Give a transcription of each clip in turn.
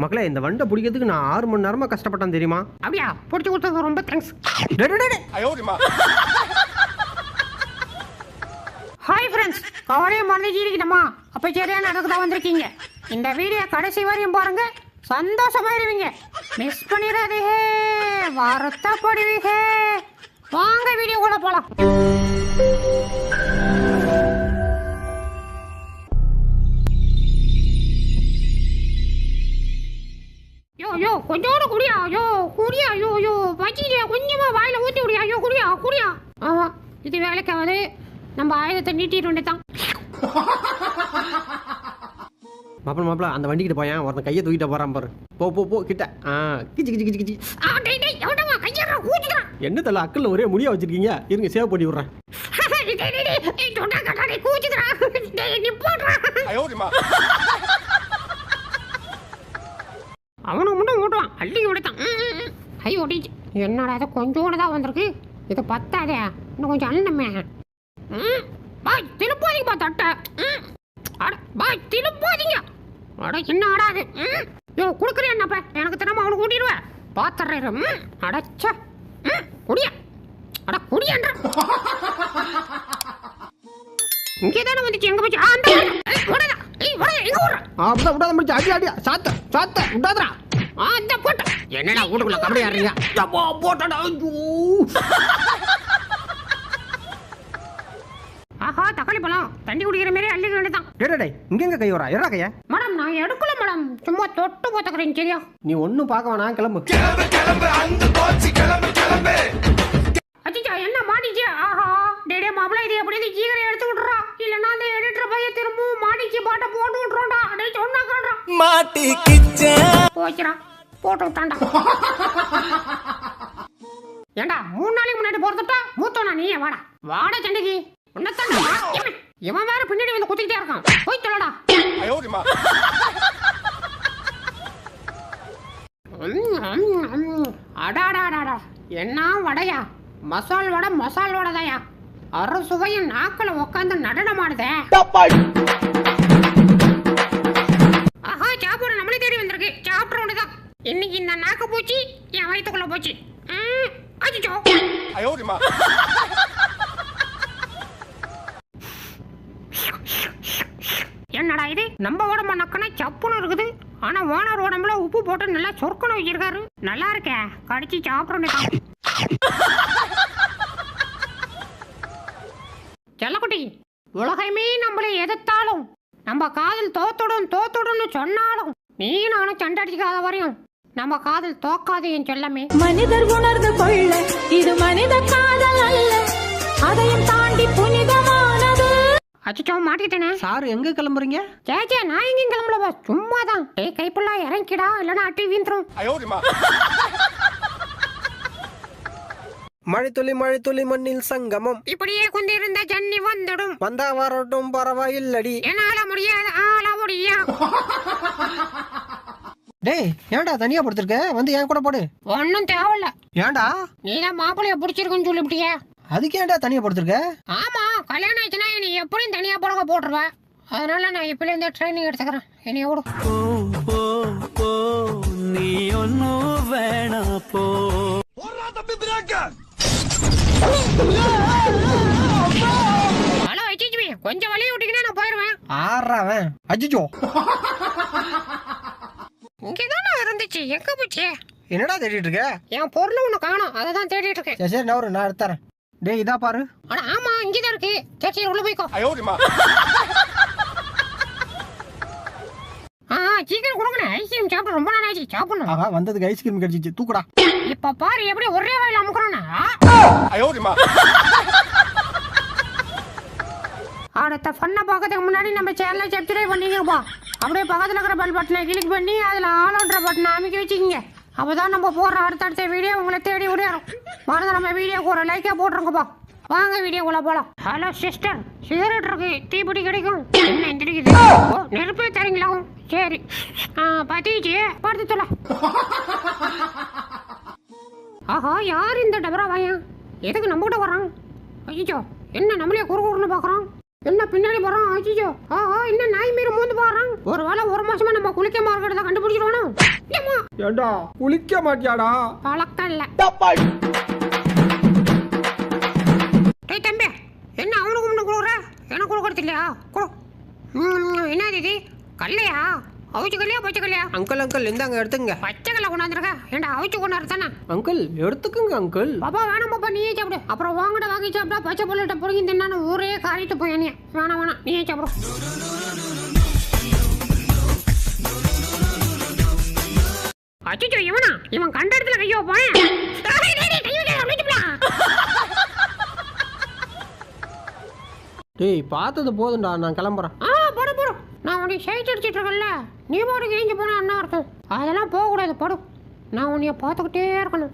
மக்களே இந்த வண்டை பிடிக்கிறதுக்கு நான் ஆறு மணி நேரமா கஷ்டப்பட்டேன் தெரியுமா? அப்படியா? பிடிச்சி கொடுத்தது ரொம்ப தேங்க்ஸ். ஹாய் ஃப்ரெண்ட்ஸ் கவலையை மறந்துச்சிருக்கணுமா அப்போ சரியான இடத்துக்கு தான் வந்திருக்கீங்க. இந்த வீடியோ கடைசி வரையும் பாருங்க. சந்தோஷமாயிருவீங்க. மிஸ் பண்ணிடாதீங்க. வருத்தப்படுவீங்க. வாங்க வீடியோக்குள்ள போலாம். குடியா? யோ யோ வச்சிட்டியா கொஞ்சமா வாயில ஊத்தி விடியா யோ குடியா குடியா? ஆமா இது வேலைக்காவது நம்ம ஆயுதத்தை நீட்டிட்டு வேண்டியதான் மாப்பிள மாப்பிள அந்த வண்டிக்கிட்ட போயேன் ஒருத்தன் கையை தூக்கிட்ட போறான் பாரு. போ போ போ கிட்ட. ஆ கிச்சி கிச்சி கிச்சி கிச்சி. என்ன தல அக்கல்ல ஒரே முடியா வச்சிருக்கீங்க? இருங்க சேவ் பண்ணி விடுறேன். அவனும் மட்டும் ஓட்டுவான் அள்ளி ஓடித்தான் ஐ ஓடிச்சு என்னடா இது? கொஞ்சோடு தான் வந்திருக்கு. இது பத்தாதே. இன்னும் கொஞ்சம் அண்ணமே ம்? பாய் திருப்பாதீங்கப்பா தட்டை. ம்? அட பாய் திருப்பாதீங்க. அட என்ன ஆடாது ம்? யோ கொடுக்குறேன் என்னப்ப? எனக்கு தினமும் அவனுக்கு கூட்டிடுவேன் பாத்துறேன் ம்? அடச்சா ம்? குடியா. அட குடியான்ற இங்கே தானே வந்துச்சு. எங்க போச்சு? அந்த ஏய் ஓடாதா ஏய் ஓடாதா எங்க ஓடுற அப்படிதான் விடாத முடிச்சு அடி அடி. சாத்த சாத்த விடாதடா. ஆ இந்த போட்ட. என்னடா வீட்டுக்குள்ள கபடி ஆடுறீங்க அப்பா போட்டடா ஐயோ. ஆஹா தக்காளி பழம். தண்ணி குடிக்கிற மாதிரி அள்ளிக்க வேண்டியதான் டேய் டேய், டேய் இங்க எங்க கை வரா? கைய. மேடம் நான் எடுக்கல மேடம். சும்மா தொட்டு பார்த்துக்கிறேன் சரியா? நீ ஒன்னும் பார்க்க வேணாம் கிளம்பு. அச்சிச்சா என்ன மாட்டிச்சு ஆஹா. டேடே மாப்பிள இது எப்படி சீக்கிரம் எடுத்து விட்றா? இல்லைன்னா அந்த எடிட்டர் பையன் திரும்பவும் மாட்டிச்சு பாட்டை போட்டு விட்றோம்டா டே சொன்னா காண்றா போச்சுடா. போட்டு விட்டான்டா. ஏண்டா மூணு நாளைக்கு முன்னாடி போறதுட்டா மூத்தோனா நீ வாடா. வாடா சண்டைக்கு. உன்னத்தான் இவன் இவன் வேற பின்னாடி வந்து குத்திக்கிட்டே இருக்கான். போய் சொல்லடா அடாடாடாடா என்ன வடையா? மசால் வடை மசால் வடைதாயா? சுவையும் நாக்கில் உட்காந்து நடனமாடுதே. ஆஹா சாப்பாடு நம்மளே தேடி வந்திருக்கு. சாப்பிட்ற ஒண்ணுதான் இன்னைக்கு இந்த நாக்கு போச்சு என் வயிற்றுக்குள்ள போச்சு. அச்சச்சோ. என்னடா இது? நம்ம உடம்பு நக்கனா சப்புன்னு இருக்குது. ஆனா ஓனர் உடம்புல உப்பு போட்டு நல்லா சொர்க்கணும் வச்சிருக்காரு. நல்லா இருக்கே. கடிச்சு சாப்பிடணும் செல்லக்குட்டி உலகமே நம்மளை எதிர்த்தாலும் நம்ம காதல் தோத்துடும் தோத்துடும்னு சொன்னாலும் நீ நானும் சண்டை அடிக்காத வரையும் நம்ம காதல் தோக்காது என் செல்லமே. மனிதர் உணர்ந்து கொள்ள இது மனித காதல் அல்ல. அதையும் தாண்டி புனிதமானது. அச்சோ மாட்டிக்கிட்டேனே. சார் எங்க கிளம்புறீங்க? சேச்சே நான் எங்கேயும் கிளம்பலப்பா சும்மா தான் டேய் கைப்புள்ளா இறங்கிடா இல்லைன்னா அட்டி வீந்துரும். மழைத்துளி மழைத்துளி மண்ணில் சங்கமம். இப்படியே கொண்டிருந்த ஜன்னி வந்துடும். வந்தா வரட்டும் பரவாயில்லடி. என்னால முடியாது ஆள முடியா டேய் ஏன்டா தனியா படுத்திருக்க? வந்து என் கூட போடு. ஒன்னும் தேவையில்ல. ஏன்டா? நீதான் மாப்பிளைய பிடிச்சிருக்குன்னு சொல்லிவிட்டியே. அதுக்கு ஏன்டா தனியா படுத்திருக்க? ஆமா கல்யாணம் ஆச்சுன்னா நீ எப்படியும் தனியா பழக போட்டுருவ. அதனால நான் இப்பல இருந்தே ட்ரைனிங் எடுத்துக்கிறேன். என்னைய விடு போ போ போ நீ ஒன்னும் வேணா போ. ஹலோ ஐச்சிஜி கொஞ்சம் வழியை விட்டீங்கன்னா நான் போயிடுவேன் ஆறாவன் அஜிஜோ இங்கதானே இருந்துச்சு. எங்க போச்சு? என்னடா தேடிட்டு இருக்க? என் பொருள் ஒண்ணு காணும். அதை தான் தேடிட்டு இருக்கேன். சரி சரி நான் நான் எடுத்துறேன் டேய் இதா பாரு. ஆனா ஆமா இங்கதான் இருக்கு. சரி சரி உள்ள போய்க்கோ ஆ சீக்கிரம் கொடுங்கண்ணே ஐஸ்கிரீம் சாப்பிட்டு ரொம்ப நாள் ஆச்சு சாப்பிடணும். ஆஹா வந்ததுக்கு ஐஸ்கிரீம் கிடைச்சிச்சு. தூக்குடா. இப்ப பாரு எப்படி ஒரே வாயில அமுக்குறோன்னு அடுத்த ஃபன்னை பார்க்கறதுக்கு முன்னாடி நம்ம சேனலை சப்ஸ்கிரைப் பண்ணிக்கிறப்பா அப்படியே பக்கத்தில் இருக்கிற பெல் பட்டனை கிளிக் பண்ணி அதில் ஆளுன்ற பட்டனை அமைக்க வச்சுக்கிங்க. அப்பதான் நம்ம போடுற அடுத்தடுத்த வீடியோ உங்களை தேடி விடையாடும் மறந்து நம்ம வீடியோக்கு ஒரு லைக்கே போட்டுருங்கப்பா. வாங்க வீடியோக்குள்ள போலாம். ஹலோ சிஸ்டர் சிகரெட் இருக்கு. தீப்பிடி கிடைக்கும். என்ன ஓ நெருப்பே தரீங்களா? சரி. ஆ பத்திச்சு படுத்து சொல்ல ஆஹா யார் இந்த டபரா வாயன்? எதுக்கு நம்ம கிட்ட வரான் ஐயோ என்ன நம்மளே குறு குறுன்னு பார்க்குறோம் என்ன பின்னாடி போறான்? அஜிஜோ ஆஹா என்ன நாய் மீறி மூந்து பாறான் ஒருவேளை ஒரு மாசமா நம்ம குளிக்காம இருக்கிறத கண்டுபிடிச்சிருவானோ? ஏண்டா குளிக்க மாட்டியாடா? பழக்கம் இல்ல. டேய் தம்பி என்ன அவனுக்கு முன்ன கொடுக்குற எனக்கு கொடுக்கறது இல்லையா கொடு ம், என்னது இது? கல்லையா? அவிச்சு கல்லையா பச்சை கல்லையா? அங்கிள் அங்கிள் இந்தாங்க எடுத்துங்க பச்சை கல்லை கொண்டாந்துருக்க? ஏண்டா அவிச்சு கொண்டாரு தானே? அங்கிள் எடுத்துக்குங்க அங்கிள். பாப்பா வேணாம் பாப்பா நீயே சாப்பிடு. அப்புறம் வாங்கிட்ட வாங்கி சாப்பிட்டா பச்சை புள்ளிட்ட பிடிங்கி தின்னான்னு ஊரே காரிட்டு போய் நீ வேணாம் வேணாம் நீயே சாப்பிடு. அச்சோ இவனா? இவன் கண்ட இடத்துல கையோ போனேன் டேய் பார்த்தது போதும்டா நான் கிளம்புறேன். உன்னை சைட் அடிச்சிட்டு நீ போடு கிழிஞ்சு போனா என்ன இருக்கும் அதெல்லாம் போகக்கூடாது படு. நான் உன்னைய பார்த்துக்கிட்டே இருக்கணும்.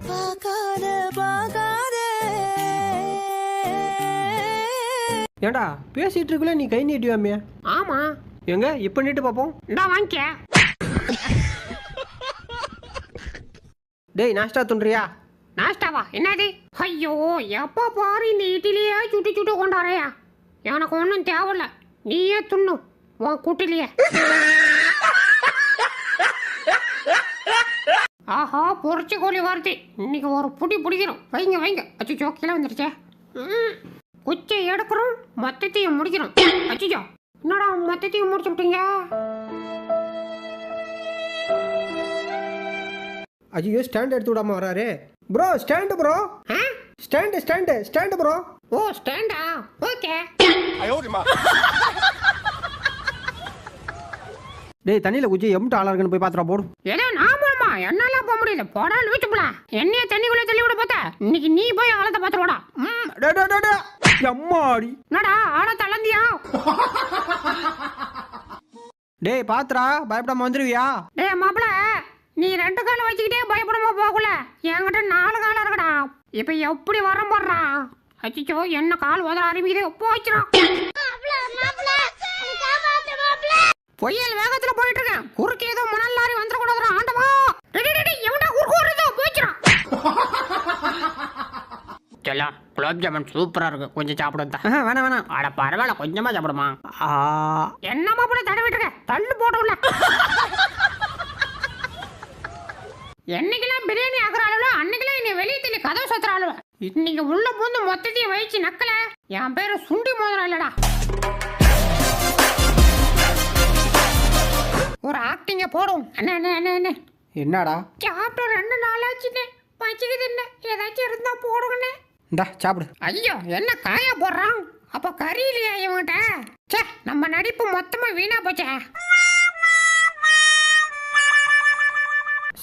ஏண்டா பேசிட்டு இருக்கல நீ கை நீட்டியாமே ஆமா. எங்க இப்போ நீட்டு பார்ப்போம் இந்தா வாங்கிக்க. டேய் நாஷ்டா துண்றியா நாஸ்டாவா என்னது? ஐயோ எப்போ பாரு இந்த இட்லியே சுட்டு சுட்டு கொண்டாரையா எனக்கு ஒன்றும் தேவையில்ல. நீயே துண்ணு. உன் குட்டிலேயே. ஆஹா பொறிச்ச கோழி வார்த்தை. இன்னைக்கு ஒரு புடி பிடிக்கிறோம் வைங்க வைங்க. அச்சோ கீழே வந்துருச்சே. ம், குச்சை எடுக்கிறோம் மொத்தத்தையும் முடிக்கிறோம். அச்சோ என்னடா மொத்தத்தையும் முடிச்சு விட்டீங்க? ஐயோ ஸ்டாண்ட் எடுத்து விடாம வராரு. Bro stand bro. ஆ? Stand stand stand bro. ஓ ஸ்டாண்டா ஓகே. டேய் தண்ணியில் குச்சி எம்ட்டு ஆளா இருக்குன்னு போய் பார்த்துடா போடு. ஏதோ நான் போணுமா? என்னால போக முடியல போடான்னு வச்சுப்பல என்னைய தண்ணிக்குள்ள தள்ளி விட பார்த்தா இன்னைக்கு நீ போய் ஆழத்தை பார்த்துருவாடா ம். டே, டே, டே, டே. எம்மாடி. என்னடா ஆழ தளந்தியா டேய் பாத்துடா பயப்படாம வந்துருவியா? டேய் மாப்பிள நீ ரெண்டு காலை வச்சுக்கிட்டே பயப்படாம போகல. என்கிட்ட நாலு காலம் இருக்குடா. இப்ப எப்படி வர போடுறா? அச்சிச்சோ என்ன கால் உதற ஆரம்பிக்குது? போச்சுடா பொய்யல் வேகத்துல போயிட்டு இருக்கேன். குறுக்கு ஏதோ மணல் லாரி வந்துடக்கூடாதுடா ஆண்டவா. எவன்டா குறுக்கு ஓடுறதோ போச்சுடா செல்லம் குலோப் ஜாமுன் சூப்பரா இருக்கு. கொஞ்சம் சாப்பிடுதா வேணாம் வேணாம். அட பரவாயில்ல கொஞ்சமா சாப்பிடுமா? என்னமா போல தடவிட்டு இருக்க? தள்ளு போட்டு உள்ள என்னைக்கெல்லாம் பிரியாணி ஆக்குற அளவுல அன்னைக்கெல்லாம் என்னை வெளியே தள்ளி கதவு சத்துற அளவு இன்னைக்கு உள்ள பூந்து மொத்தத்தையும் வயிச்சு நக்கல. என் பேரு சுண்டி மோதிரம் இல்லடா. ஒரு ஆக்டிங்க போடும். என்ன என்ன என்ன என்ன என்னடா? சாப்பிட்டு ரெண்டு நாளாச்சுன்னு பச்சிக்குது என்ன ஏதாச்சும் இருந்தா போடுங்கண்ணே. இந்தா சாப்பிடு. ஐயோ என்ன காயா போடுறான்? அப்ப கறி இல்லையா இவன்கிட்ட? ச்சே நம்ம நடிப்பு மொத்தமா வீணா போச்சே.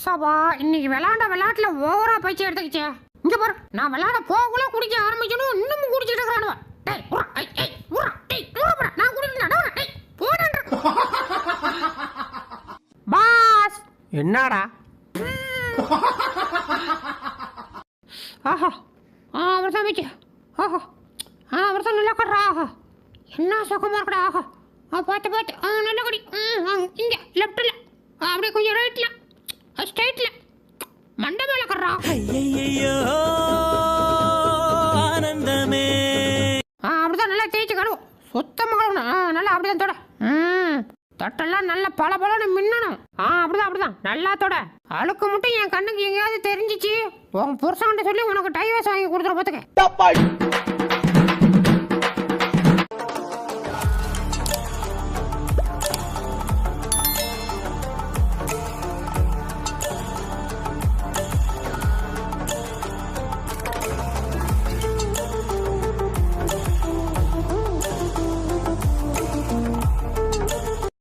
சபா இன்னைக்கு விளாண்ட விளையாட்டுல ஓவரா பயிற்சி எடுத்துக்கிச்சே. இங்க பாரு நான் விளையாட போகல குடிக்க ஆரம்பிச்சனும் இன்னமும் குடிச்சிட்டு இருக்கிறானுவ என்னடா? ஆஹா. ஆ அவர் தான் மிச்ச ஆஹா. ஆ அவர் தான் நல்லா கட்டுறா ஆஹா. என்ன சுகமாக இருக்கடா. ஆஹா. ஆ பார்த்து பார்த்து. ஆ நல்லா குடி. ம் ஆ இங்கே லெஃப்ட்டில் அப்படியே கொஞ்சம் ரைட்டில் ஸ்ட்ரைட்டில் மண்டை மேலே கட்டுறா. ஐயையோ ஆனந்தமே. ஆ அப்படிதான் நல்லா தேய்ச்சி கழுவும். சுத்தமாக கழுவணும். ஆ நல்லா அப்படிதான் தொட. ம். தட்டெல்லாம் நல்ல பல பலன்னு மின்னணும். ஆ அப்படிதான் அப்படிதான். நல்லாத்தோட அழுக்கு மட்டும் என் கண்ணுக்கு எங்கேயாவது தெரிஞ்சிச்சு. உன் புருஷன்கிட்ட சொல்லி உனக்கு டைவர்ஸ் வாங்கி கொடுத்துட பார்த்துக்க